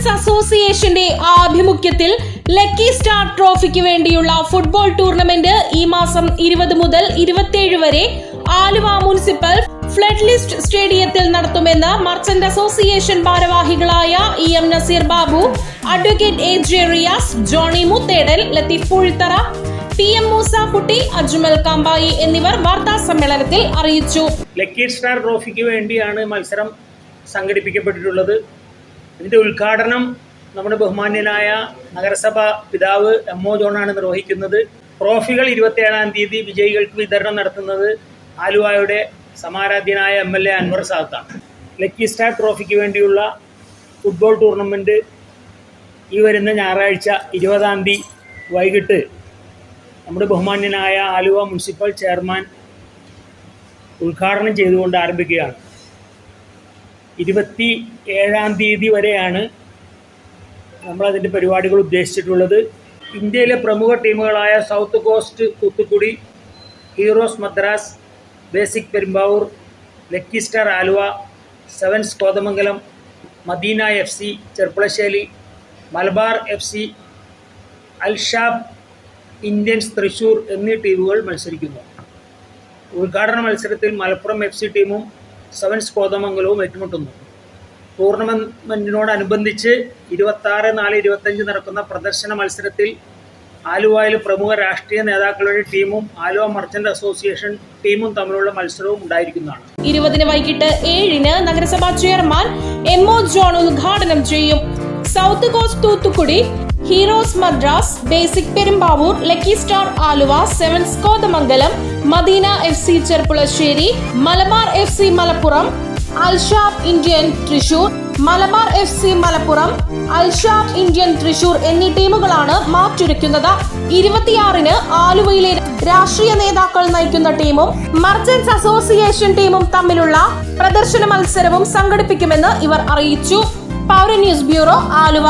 Merchants അസോസിയേഷന്റെ ആഭിമുഖ്യത്തിൽ lucky star ട്രോഫിക്ക് വേണ്ടിയുള്ള ഫുട്ബോൾ ടൂർണമെന്റ് ഈ മാസം ഇരുപത് മുതൽ ഇരുപത്തിയേഴ് വരെ ആലുവ മുനിസിപ്പൽ ഫ്ലഡ് ലിസ്റ്റ് സ്റ്റേഡിയത്തിൽ നടത്തുമെന്ന് മർച്ചന്റ് അസോസിയേഷൻ ഭാരവാഹികളായ E M Nazeer Babu advocate A J Riyaz Johnny Muthedal Latheef Poozhithara T M Moosakutty Ajmal Kampai എന്നിവർ വാർത്താ സമ്മേളനത്തിൽ അറിയിച്ചു. ലക്കി സ്റ്റാർ ട്രോഫിക്ക് വേണ്ടിയാണ് മത്സരം സംഘടിപ്പിക്കപ്പെട്ടിട്ടുള്ളത്. ഇതിന്റെ ഉദ്ഘാടനം നമ്മുടെ ബഹുമാന്യനായ നഗരസഭ പിതാവ് എം ഒ ജോണാണ് നിർവഹിക്കുന്നത്. ട്രോഫികൾ ഇരുപത്തിയേഴാം തീയതി വിജയികൾക്ക് വിതരണം നടത്തുന്നത് ആലുവയുടെ സമാരാധ്യനായ എം എൽ എ അൻവർ സാദത്താണ് ലക്കി സ്റ്റാർ ട്രോഫിക്ക് വേണ്ടിയുള്ള ഫുട്ബോൾ ടൂർണമെന്റ് ഈ വരുന്ന ഞായറാഴ്ച ഇരുപതാം തീയതി വൈകിട്ട് നമ്മുടെ ബഹുമാന്യനായ ആലുവ മുനിസിപ്പൽ ചെയർമാൻ ഉദ്ഘാടനം ചെയ്തുകൊണ്ട് ആരംഭിക്കുകയാണ്. ഇരുപത്തി ഏഴാം തീയതി വരെയാണ് നമ്മളതിന്റെ പരിപാടികൾ ഉദ്ദേശിച്ചിട്ടുള്ളത്. ഇന്ത്യയിലെ പ്രമുഖ ടീമുകളായ south coast Thoothukudi heroes Madras basic Perumbavoor lucky star Aluva sevens Kothamangalam Madina F C Cherpulassery Malabar F C Alshab Indians Thrissur എന്നീ ടീമുകൾ മത്സരിക്കുന്നു. ഉദ്ഘാടന മത്സരത്തിൽ മലപ്പുറം എഫ് സി ടീമും സെവൻസ് കോതമംഗലവും ഏറ്റുമുട്ടുന്നു. ടൂർണമെന്റിനോടനുബന്ധിച്ച് ഇരുപത്താറ് നാല് ഇരുപത്തഞ്ച് നടക്കുന്ന പ്രദർശന മത്സരത്തിൽ ആലുവയിലെ പ്രമുഖ രാഷ്ട്രീയ നേതാക്കളുടെ ടീമും ആലുവ മർച്ചന്റ് അസോസിയേഷൻ ടീമും തമ്മിലുള്ള മത്സരവും ഉണ്ടായിരിക്കുന്നതാണ്. ഇരുപതിന് വൈകിട്ട് ഏഴിന് നഗരസഭാ ചെയർമാൻ എം ഒ ജോൺ ഉദ്ഘാടനം ചെയ്യും. South coast Thoothukudi heroes Madras basic Perumbavoor lucky star Aluva sevens Kothamangalam Madina F C Cherpulassery Malabar F C Malappuram Alshab Indian Thrissur Malabar F C Malappuram Alshab Indian Thrissur എന്നീ ടീമുകളാണ് മാറ്റുരയ്ക്കുന്നത് ഇരുപത്തിയാറിന് ആലുവയിലെ രാഷ്ട്രീയ നേതാക്കൾ നയിക്കുന്ന ടീമും മർച്ചന്റ്സ് അസോസിയേഷൻ ടീമും തമ്മിലുള്ള പ്രദർശന മത്സരവും സംഘടിപ്പിക്കുമെന്ന് ഇവർ അറിയിച്ചു. പൗര ന്യൂസ് ബ്യൂറോ ആലുവ.